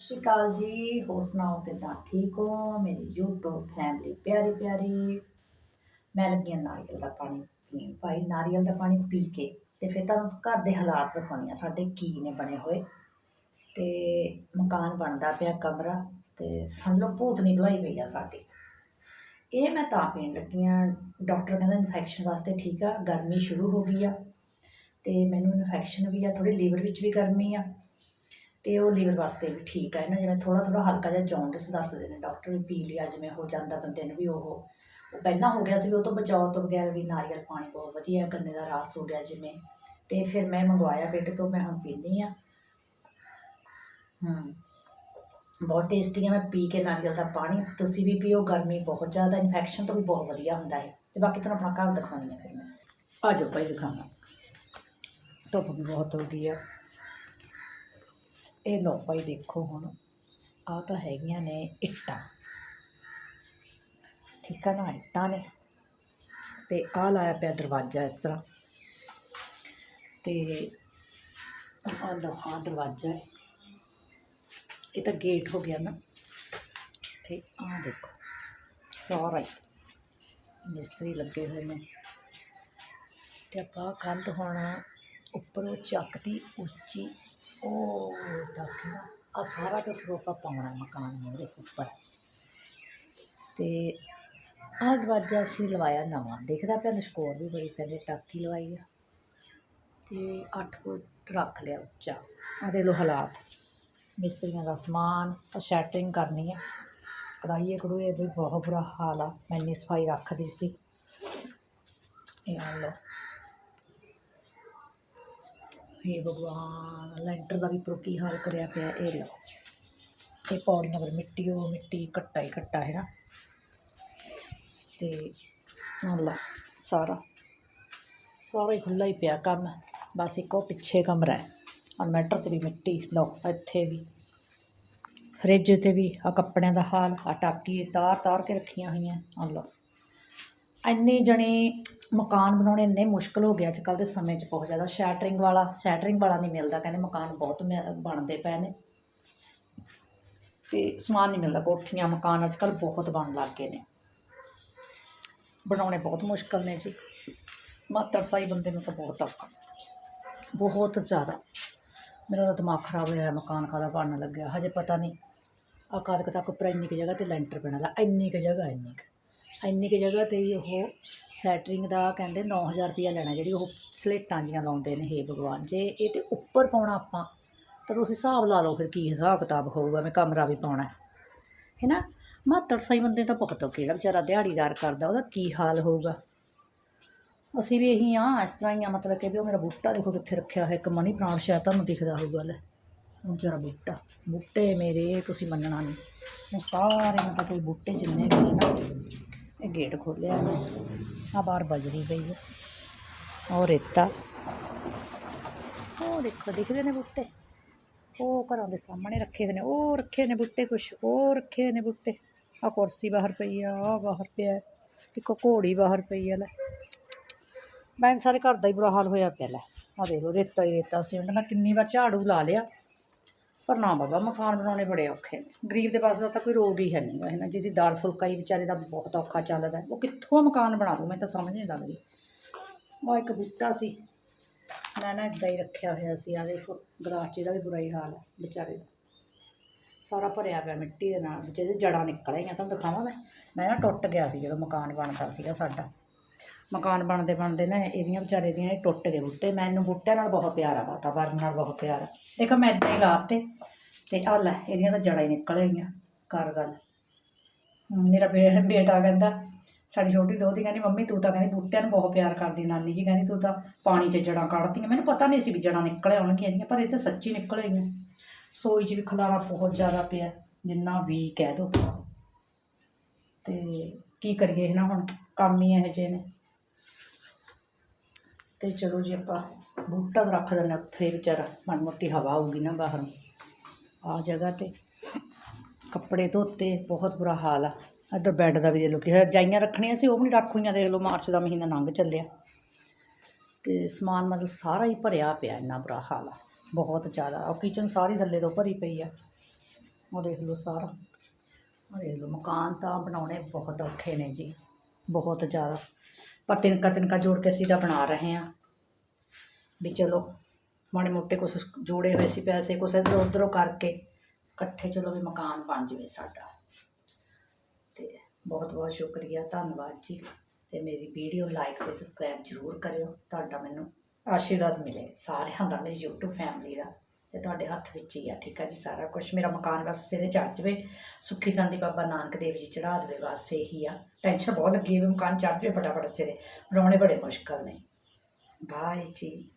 ਸਤਿ ਸ਼੍ਰੀ ਅਕਾਲ ਜੀ, ਹੋਰ ਸੁਣਾਓ ਕਿੱਦਾਂ? ਠੀਕ ਹੋ? ਮੇਰੀ YouTube ਫੈਮਿਲੀ ਪਿਆਰੀ ਪਿਆਰੀ। ਮੈਂ ਲੱਗੀ ਹਾਂ ਨਾਰੀਅਲ ਦਾ ਪਾਣੀ ਪੀਣ। ਭਾਈ, ਨਾਰੀਅਲ ਦਾ ਪਾਣੀ ਪੀ ਕੇ ਤੇ ਫਿਰ ਤੁਹਾਨੂੰ ਘਰ ਦੇ ਹਾਲਾਤ ਦਿਖਾਉਂਦੀ ਹਾਂ ਸਾਡੇ ਕੀ ਨੇ ਬਣੇ ਹੋਏ। ਤੇ ਮਕਾਨ ਬਣਦਾ ਪਿਆ ਕਮਰਾ ਤੇ ਸਾਨੂੰ ਭੂਤਨੀ ਬੁਲਾਈ ਪਈ ਆ ਸਾਡੀ। ਇਹ ਮੈਂ ਤਾਂ ਪੀਣ ਲੱਗੀ ਹਾਂ। ਡਾਕਟਰ ਕਹਿੰਦਾ ਇਨਫੈਕਸ਼ਨ ਵਾਸਤੇ ਠੀਕ ਆ, ਗਰਮੀ ਸ਼ੁਰੂ ਹੋ ਗਈ ਆ। ਤੇ ਮੈਨੂੰ ਇਨਫੈਕਸ਼ਨ ਵੀ ਆ ਥੋੜੀ ਲੀਵਰ ਵਿੱਚ ਵੀ ਗਰਮੀ ਆ। ਤੇ ਉਹ ਲੀਵਰ ਵਾਸਤੇ ਵੀ ਠੀਕ ਹੈ ਨਾ ਜਿਵੇਂ ਥੋੜਾ ਥੋੜਾ ਹਲਕਾ ਜਿਹਾ ਜੌਂਡਿਸ ਦੱਸਦੇ ਨੇ ਡਾਕਟਰ ਵੀ ਪੀ ਲਿਆ ਜਿਵੇਂ ਹੋ ਜਾਂਦਾ ਬੰਦੇ ਨੂੰ ਵੀ ਉਹ। ਉਹ ਪਹਿਲਾਂ ਹੋ ਗਿਆ ਸੀ ਵੀ ਉਹ ਤੋਂ ਬਚਾਓ ਤੋਂ ਬਗੈਰ ਵੀ ਨਾਰੀਅਲ ਪਾਣੀ ਬਹੁਤ ਵਧੀਆ ਗੰਨੇ ਦਾ ਰਸ ਹੋ ਗਿਆ ਜਿਵੇਂ। ਤੇ ਫਿਰ ਮੈਂ ਮੰਗਵਾਇਆ ਬੇਟੇ ਤੋਂ, ਮੈਂ ਹੁਣ ਪੀਂਦੀ ਆ ਹੂੰ, ਬਹੁਤ ਟੇਸਟੀ ਆ, ਮੈਂ ਪੀ ਕੇ ਨਾਰੀਅਲ ਦਾ ਪਾਣੀ। ਤੁਸੀਂ ਵੀ ਪੀਓ, ਗਰਮੀ ਬਹੁਤ ਜ਼ਿਆਦਾ ਇਨਫੈਕਸ਼ਨ ਤੋਂ ਵੀ ਬਹੁਤ ਵਧੀਆ ਹੁੰਦਾ ਹੈ ਤੇ ਬਾਕੀ ਤੁਹਾਨੂੰ ਆਪਣਾ ਘਰ ਦਿਖਾਉਣੀ ਆ ਫਿਰ ਮੈਂ। ਆ ਜਾਓ ਭਾਈ ਦਿਖਾਉਣਾ। ਧੁੱਪ ਵੀ ਬਹੁਤ ਹੋ ਗਈ ਆ। ਇਹ ਲਓ ਭਾਈ ਦੇਖੋ ਹੁਣ ਆ ਤਾਂ ਹੈਗੀਆਂ ਨੇ ਇੱਟਾਂ। ਠੀਕ ਆ ਨਾ, ਇੱਟਾਂ ਨੇ। ਤੇ ਆ ਲਾਇਆ ਪਿਆ ਦਰਵਾਜ਼ਾ ਇਸ ਤਰ੍ਹਾਂ। ਤੇ ਆ ਲਓ ਹਾਂ ਦਰਵਾਜ਼ਾ ਹੈ। ਇਹ ਤਾਂ ਗੇਟ ਹੋ ਗਿਆ ਨਾ। ਤੇ ਆ ਦੇਖੋ, ਸਾਰਾ ਮਿਸਤਰੀ ਲੱਗੇ ਹੋਏ ਨੇ। ਤੇ ਆਪਾਂ ਕੰਧ ਹੁਣ ਉੱਪਰੋਂ ਚੱਕਦੀ ਉੱਚੀ ਉਹ ਤੱਕ ਆ ਸਾਰਾ ਕੁਛ ਆਪਾਂ ਪਾਉਣਾ ਮਕਾਨ ਮੂਹਰੇ ਉੱਪਰ। ਤੇ ਆਹ ਦਰਵਾਜ਼ਾ ਅਸੀਂ ਲਵਾਇਆ ਨਵਾਂ। ਦੇਖਦਾ ਪਿਆ ਲਸ਼ਕੋਰ ਵੀ ਬੜੀ ਪਹਿਲੇ ਟਾਕੀ ਲਵਾਈ ਆ। ਤੇ 8 ਫੁੱਟ ਰੱਖ ਲਿਆ ਉੱਚਾ। ਆ ਦੇ ਲੋ ਹਾਲਾਤ। ਮਿਸਤਰੀਆਂ ਦਾ ਸਮਾਨ ਆ ਸ਼ੈਟਰਿੰਗ ਕਰਨੀ ਆ। ਕਢਾਈਏ ਕਢੂਏ ਵੀ ਬਹੁਤ ਬੁਰਾ ਹਾਲ ਆ। ਮੈਂ ਇੰਨੀ ਸਫ਼ਾਈ ਰੱਖਦੀ ਸੀ। ਇਹ ਆ ਲੋ ਹੇ ਭਗਵਾਨ ਲੈਂਟਰ ਦਾ ਵੀ ਪ੍ਰੋ ਕੀ ਹਾਲ ਕਰਿਆ ਪਿਆ ਇਹ ਲਓ ਇਹ ਪੌੜੀਆਂ ਪਰ ਮਿੱਟੀ ਉਹ ਮਿੱਟੀ ਘੱਟਾ ਹੀ ਘੱਟਾ ਹੈ ਨਾ ਤੇ ਅੱਲਾ ਸਾਰਾ ਸਾਰਾ ਹੀ ਖੁੱਲਾ ਹੀ ਪਿਆ ਕੰਮ ਬਸ ਇੱਕ ਉਹ ਪਿੱਛੇ ਕਮਰਾ ਹੈ ਇਨਵੈਟਰ ਤੇ ਵੀ ਮਿੱਟੀ ਲਓ ਇੱਥੇ ਵੀ ਫਰਿੱਜ ਤੇ ਵੀ ਆ ਕੱਪੜਿਆਂ ਦਾ ਹਾਲ ਆ ਟਾਕੀ ਤਾਰ ਤਾਰ ਕੇ ਰੱਖੀਆਂ ਹੋਈਆਂ ਆ ਲਓ ਇੰਨੇ ਜਣੇ ਮਕਾਨ ਬਣਾਉਣੇ ਇੰਨੇ ਮੁਸ਼ਕਲ ਹੋ ਗਿਆ ਅੱਜ ਕੱਲ੍ਹ ਦੇ ਸਮੇਂ 'ਚ ਬਹੁਤ ਜ਼ਿਆਦਾ। ਸ਼ੈਟਰਿੰਗ ਵਾਲਾ ਸ਼ੈਟਰਿੰਗ ਵਾਲਾ ਨਹੀਂ ਮਿਲਦਾ, ਕਹਿੰਦੇ ਮਕਾਨ ਬਹੁਤ ਮ- ਬਣਦੇ ਪਏ ਨੇ। ਤੇ ਸਮਾਨ ਨਹੀਂ ਮਿਲਦਾ, ਕੋਠੀਆਂ, ਮਕਾਨ ਅੱਜ ਕੱਲ੍ਹ ਬਹੁਤ ਬਣਨ ਲੱਗ ਗਏ ਨੇ। ਬਣਾਉਣੇ ਬਹੁਤ ਮੁਸ਼ਕਲ ਨੇ ਜੀ। ਮਾਤੜਸਾਈ ਬੰਦੇ ਨੂੰ ਤਾਂ ਬਹੁਤ ਔਖਾ। ਬਹੁਤ ਜ਼ਿਆਦਾ। ਮੇਰਾ ਤਾਂ ਦਿਮਾਗ ਖਰਾਬ ਹੋਇਆ, ਮਕਾਨ ਕਾਹਦਾ ਬਣਨ ਲੱਗਿਆ? ਹਜੇ ਪਤਾ ਨਹੀਂ। ਆ ਕਦ ਤੱਕ ਉੱਪਰ ਇੰਨੀ ਕੁ ਜਗ੍ਹਾ ਤੇ ਲੈਂਟਰ ਪੈਣਾ ਲਾ, ਇੰਨੀ ਕੁ ਜਗ੍ਹਾ, ਇੰਨੀ ਕੁ। ਇੰਨੀ ਕੁ ਜਗ੍ਹਾ ਤੇ ਹੀ ਉਹ ਸੈਟਰਿੰਗ ਦਾ ਕਹਿੰਦੇ 9000 ਰੁਪਇਆ ਲੈਣਾ, ਜਿਹੜੀ ਉਹ ਸਲੇਟਾਂ ਜੀਆਂ ਲਾਉਂਦੇ ਨੇ, ਹੇ ਭਗਵਾਨ। ਜੇ ਇਹ ਤੇ ਉੱਪਰ ਪਾਉਣਾ ਆਪਾਂ, ਤਾਂ ਤੁਸੀਂ ਹਿਸਾਬ ਲਾ ਲਓ ਫਿਰ ਕੀ ਹਿਸਾਬ ਕਿਤਾਬ ਹੋਊਗਾ ਮੈਂ ਕਮਰਾ ਵੀ ਪਾਉਣਾ ਹੈ। ਨਾ ਮਾਤੜ ਸਾਈ ਬੰਦੇ ਤਾਂ ਬਹੁਤ ਔਖੇ ਜਿਹੜਾ ਵਿਚਾਰਾ ਦਿਹਾੜੀਦਾਰ ਕਰਦਾ, ਉਹਦਾ ਕੀ ਹਾਲ ਹੋਊਗਾ? ਅਸੀਂ ਵੀ ਇਹੀ ਆ ਇਸ ਤਰ੍ਹਾਂ ਹੀ ਆ, ਮਤਲਬ ਕਿ ਵੀ ਉਹ ਮੇਰਾ ਬੂਟਾ ਦੇਖੋ ਕਿੱਥੇ ਰੱਖਿਆ ਹੋਇਆ, ਇੱਕ ਮਨੀ ਪ੍ਰਾਂਤ ਸ਼ਾਇਦ ਤੁਹਾਨੂੰ ਦਿਖਦਾ ਹੋਊਗਾ, ਲੈ। ਉਹ ਜਰਾ ਬੂਟਾ, ਬੂਟੇ ਮੇਰੇ, ਤੁਸੀਂ ਮੰਨਣਾ ਨਹੀਂ। ਮੈਂ ਸਾਰੇ ਮਤਲਬ ਕਿ ਬੂਟੇ ਜਿੰਨੇ ਵੀ ਨੇ ਨਾ ਇਹ ਗੇਟ ਖੋਲਿਆ ਮੈਂ ਆ ਬਾਹਰ ਬਜਰੀ ਪਈ ਹੈ ਉਹ ਰੇਤਾ। ਉਹ ਦੇਖੋ, ਦਿਖਦੇ ਨੇ ਬੂਟੇ। ਉਹ ਘਰਾਂ ਦੇ ਸਾਹਮਣੇ ਰੱਖੇ ਹੋਏ ਨੇ। ਉਹ ਰੱਖੇ ਨੇ ਬੂਟੇ ਕੁਛ। ਉਹ ਰੱਖੇ ਹੋਏ ਨੇ ਬੂਟੇ। ਆ ਕੁਰਸੀ ਬਾਹਰ ਪਈ ਆ ਆ ਬਾਹਰ ਪਿਆ। ਇੱਕ ਘੋੜੀ ਬਾਹਰ ਪਈ ਆ ਲੈ। ਮੈਂ ਸਾਰੇ ਘਰ ਦਾ ਹੀ ਬੁਰਾ ਹਾਲ ਹੋਇਆ ਪਿਆ ਲੈ। ਆ ਦੇਖ ਲਓ, ਰੇਤਾ ਹੀ ਰੇਤਾ। ਸੀਮੈਂਟ ਮੈਂ ਕਿੰਨੀ ਵਾਰ ਝਾੜੂ ਲਾ ਲਿਆ। ਪਰ ਨਾ ਬਾਬਾ ਮਕਾਨ ਬਣਾਉਣੇ ਬੜੇ ਔਖੇ ਨੇ। ਗਰੀਬ ਦੇ ਪਾਸ ਦਾ ਤਾਂ ਕੋਈ ਰੋਗ ਹੀ ਹੈ ਨਹੀਂ ਹੈ ਨਾ? ਜਿਹਦੀ ਦਾਲ ਫੁਲਕਾ ਹੀ ਵਿਚਾਰੇ ਦਾ ਬਹੁਤ ਔਖਾ ਚੱਲਦਾ ਉਹ ਕਿੱਥੋਂ ਮਕਾਨ ਬਣਾ ਲੂ ਮੈਨੂੰ ਤਾਂ ਸਮਝ ਨਹੀਂ ਲੱਗਦੀ। ਉਹ ਇੱਕ ਬੂਟਾ ਸੀ। ਮੈਂ ਨਾ ਇੱਦਾਂ ਹੀ ਰੱਖਿਆ ਹੋਇਆ ਸੀ। ਆ ਦੇਖੋ, ਗਲਾਸ 'ਚ ਇਹਦਾ ਵੀ ਬੁਰਾ ਹੀ ਹਾਲ ਹੈ ਵਿਚਾਰੇ ਦਾ। ਸਾਰਾ ਭਰਿਆ ਪਿਆ ਮਿੱਟੀ ਦੇ ਨਾਲ ਵਿੱਚ ਇਹਦੇ ਜੜਾਂ ਨਿਕਲ ਆਈਆਂ, ਤੁਹਾਨੂੰ ਦਿਖਾਵਾਂ ਮੈਂ? ਮੈਂ ਨਾ ਟੁੱਟ ਗਿਆ ਸੀ ਜਦੋਂ ਮਕਾਨ ਬਣਦਾ ਸੀਗਾ ਸਾਡਾ। ਮਕਾਨ ਬਣਦੇ ਬਣਦੇ ਨਾ ਇਹਦੀਆਂ ਵਿਚਾਰੇ ਦੀਆਂ ਇਹ ਟੁੱਟ ਗਏ ਬੂਟੇ। ਮੈਨੂੰ ਬੂਟਿਆਂ ਨਾਲ ਬਹੁਤ ਪਿਆਰ ਆ, ਵਾਤਾਵਰਨ ਨਾਲ ਬਹੁਤ ਪਿਆਰ ਆ। ਦੇਖੋ ਮੈਂ ਇੱਦਾਂ ਹੀ ਲਾਤੇ ਤੇ ਆ ਲੈ, ਇਹਦੀਆਂ ਤਾਂ ਜੜਾਂ ਹੀ ਨਿਕਲ ਗਈਆਂ ਕਰ ਗੱਲ ਮੇਰਾ ਬੇ- ਬੇਟਾ ਕਹਿੰਦਾ, ਸਾਡੀ ਛੋਟੀ ਦੋਤੀ ਕਹਿੰਦੀ, ਮੰਮੀ ਤੂੰ ਤਾਂ ਕਹਿੰਦੀ ਬੂਟਿਆਂ ਨੂੰ ਬਹੁਤ ਪਿਆਰ ਕਰਦੀ, ਨਾਨੀ ਜੀ ਕਹਿੰਦੀ ਤੂੰ ਤਾਂ ਪਾਣੀ 'ਚ ਜੜਾਂ ਕੱਢਦੀਆਂ ਮੈਨੂੰ ਪਤਾ ਨਹੀਂ ਸੀ ਵੀ ਜੜਾਂ ਨਿਕਲ ਆਉਣਗੀਆਂ ਇਹਦੀਆਂ, ਪਰ ਇਹ ਤਾਂ ਸੱਚੀ ਨਿਕਲ ਆਈਆਂ। ਸੋਈ 'ਚ ਵੀ ਖਲਾਰਾ ਬਹੁਤ ਜ਼ਿਆਦਾ ਪਿਆ, ਜਿੰਨਾ ਵੀ ਕਹਿ ਦੋ। ਤੇ ਕੀ ਕਰੀਏ ਨਾ ਹੁਣ, ਕੰਮ ਹੀ ਇਹੋ ਜਿਹੇ ਨੇ। ਤੇ ਚਲੋ ਜੀ ਆਪਾਂ ਬੂਟਾ ਤਾਂ ਰੱਖ ਦਿੰਦੇ ਹਾਂ ਉੱਥੇ ਵਿਚਾਰਾ ਮਨ ਮੋਟੀ ਹਵਾ ਆਊਗੀ ਨਾ ਬਾਹਰ। ਆ ਜਗ੍ਹਾ ਤੇ ਕੱਪੜੇ ਧੋਤੇ, ਬਹੁਤ ਬੁਰਾ ਹਾਲ ਆ। ਇੱਧਰ ਬੈੱਡ ਦਾ ਵੀ ਦੇਖ ਲਓ ਕਿ ਰਜਾਈਆਂ ਰੱਖਣੀਆਂ ਸੀ, ਉਹ ਵੀ ਨਹੀਂ ਰੱਖ ਹੋਈਆਂ, ਦੇਖ ਲਓ ਮਾਰਚ ਦਾ ਮਹੀਨਾ ਲੰਘ ਚੱਲਿਆ। ਤੇ ਸਮਾਨ ਮਤਲਬ ਸਾਰਾ ਹੀ ਭਰਿਆ ਪਿਆ, ਇੰਨਾ ਬੁਰਾ ਹਾਲ ਆ। ਬਹੁਤ ਜ਼ਿਆਦਾ, ਉਹ ਕਿਚਨ ਸਾਰੀ ਥੱਲੇ ਤੋਂ ਭਰੀ ਪਈ ਆ। ਉਹ ਦੇਖ ਲਓ ਸਾਰਾ। ਉਹ ਦੇਖ ਲਓ, ਮਕਾਨ ਤਾਂ ਬਣਾਉਣੇ ਬਹੁਤ ਔਖੇ ਨੇ ਜੀ, ਬਹੁਤ ਜ਼ਿਆਦਾ। ਪਰ ਤਿਨਕਾ ਤਿਨਕਾ ਜੋੜ ਕੇ ਅਸੀਂ ਤਾਂ ਬਣਾ ਰਹੇ ਹਾਂ। ਵੀ ਚਲੋ, ਮਾੜੇ ਮੋਟੇ ਕੁਛ ਜੋੜੇ ਹੋਏ ਸੀ ਪੈਸੇ, ਕੁਛ ਇੱਧਰੋਂ ਉੱਧਰੋਂ ਕਰਕੇ ਇਕੱਠੇ ਚਲੋ ਵੀ ਮਕਾਨ ਬਣ ਜਾਵੇ ਸਾਡਾ। ਤੇ ਬਹੁਤ ਬਹੁਤ ਸ਼ੁਕਰੀਆ, ਧੰਨਵਾਦ ਜੀ। ਤੇ ਮੇਰੀ ਵੀਡੀਓ ਲਾਈਕ ਤੇ ਸਬਸਕ੍ਰਾਈਬ ਜ਼ਰੂਰ ਕਰਿਓ। ਤੁਹਾਡਾ ਮੈਨੂੰ ਆਸ਼ੀਰਵਾਦ ਮਿਲੇ, ਸਾਰਿਆਂ ਦਾ, ਮੇਰੀ YouTube ਫੈਮਿਲੀ ਦਾ। ਤੇ ਤੁਹਾਡੇ ਹੱਥ ਵਿੱਚ ਹੀ ਆ, ਠੀਕ ਆ ਜੀ, ਸਾਰਾ ਕੁਝ ਮੇਰਾ ਮਕਾਨ ਬਸ ਸਿਰੇ ਚੜ ਜਵੇ, ਸੁੱਖੀ ਸੰਦੀ ਬਾਬਾ ਨਾਨਕ ਦੇਵ ਜੀ ਚੜਾ ਦੇਵੇ, ਬਸ ਇਹੀ ਆ। ਟੈਨਸ਼ਨ ਬਹੁਤ ਲੱਗੀ ਵੀ ਮਕਾਨ ਚੜ ਜਵੇ ਫਟਾਫਟ ਸਿਰੇ, ਬਣਾਉਣੇ ਬੜੇ ਮੁਸ਼ਕਲ ਨੇ। ਬਾਏ ਜੀ।